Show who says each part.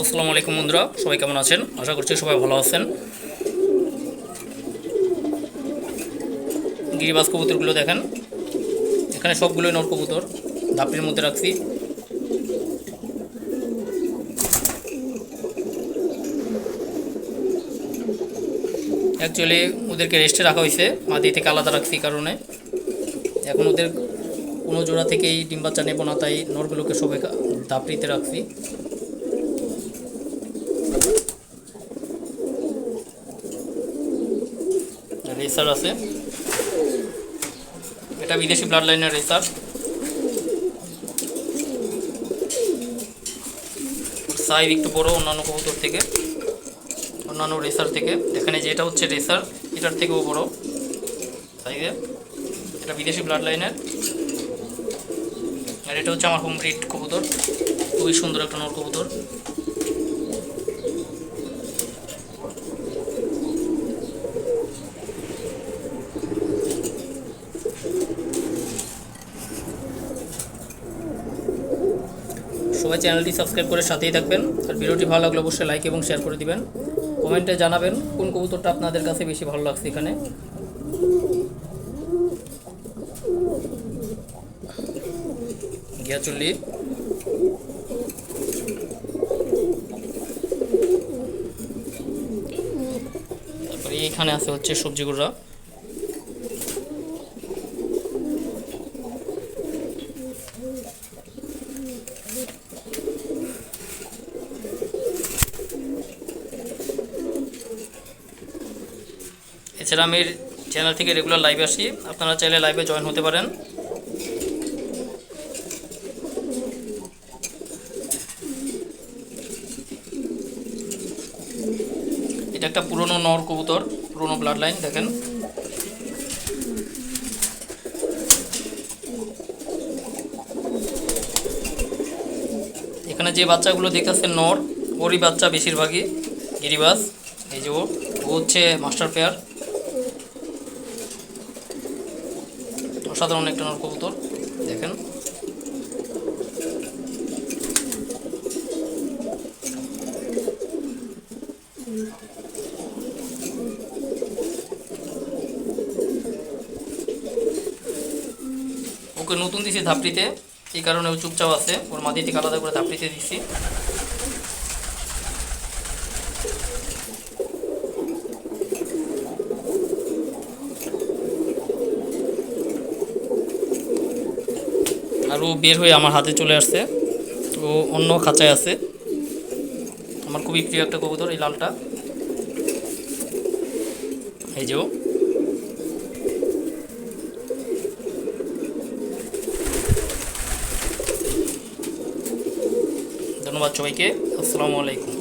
Speaker 1: আসসালামু আলাইকুম বন্ধুরা, সবাই কেমন আছেন? আশা করছি সবাই ভালো আছেন। গিরিবাস কবুতরগুলো দেখেন। এখানে সবগুলোই নর কবুতর ধাপড়ির মধ্যে রাখছি। অ্যাকচুয়ালি ওদেরকে রেস্টে রাখা হয়েছে। মাদি থেকে আলাদা রাখছি কারণে। এখন ওদের কোনো জোড়া থেকেই ডিম বাচ্চা নেব না, তাই নরগুলোকে সবাই ধাপড়িতে রাখছি। রেসার আছে। এটা বিদেশি ব্লাড লাইনের রেসার। সাইজ একটু বড়, অন্যান্য কবুতর থেকে। অন্যান্য রেসার থেকে। এখানে যেটা হচ্ছে রেসার, এটার থেকেও বড় সাইজে। এটা বিদেশি ব্লাড লাইনের আর এটা হচ্ছে আমার হোম ব্রিড কবুতর। খুবই সুন্দর একটা নর কবুতর। সবাই চ্যানেলটি সাবস্ক্রাইব করে সাথেই থাকবেন। আর ভিডিওটি ভালো লাগলে অবশ্যই লাইক এবং শেয়ার করে দিবেন। কমেন্টে জানাবেন কোন কবুতরটা আপনাদের কাছে বেশি ভালো লাগছে এখানে। গিয়া চল্লি তারপরে এইখানে আছে হচ্ছে সবজি এছাড়া আমি চ্যানেল থেকে রেগুলার লাইভে আসি। আপনারা চাইলে লাইভে জয়েন হতে পারেন। এটা একটা পুরনো নর কবুতর, পুরনো ব্লাড লাইন দেখেন। এখানে যে বাচ্চাগুলো দেখতেছেন নর, ওরই বাচ্চা বেশিরভাগই গিরিবাস। এই যে ও হচ্ছে মাস্টার পেয়ার অসাধারণ একটা নর কবুতর দেখেন। ওকে নতুন দিছি ধাপড়িতে এই কারণে ও চুপচাপ আছে। ওর থেকে আলাদা করে ধাপড়িতে দিচ্ছি আর ও বের হয়ে আমার হাতে চলে আসছে। ও অন্য খাঁচায় আছে। আমার খুবই প্রিয় একটা কবুতর, এই লালটা। এই যে ধন্যবাদ সবাইকে। আসসালামু আলাইকুম।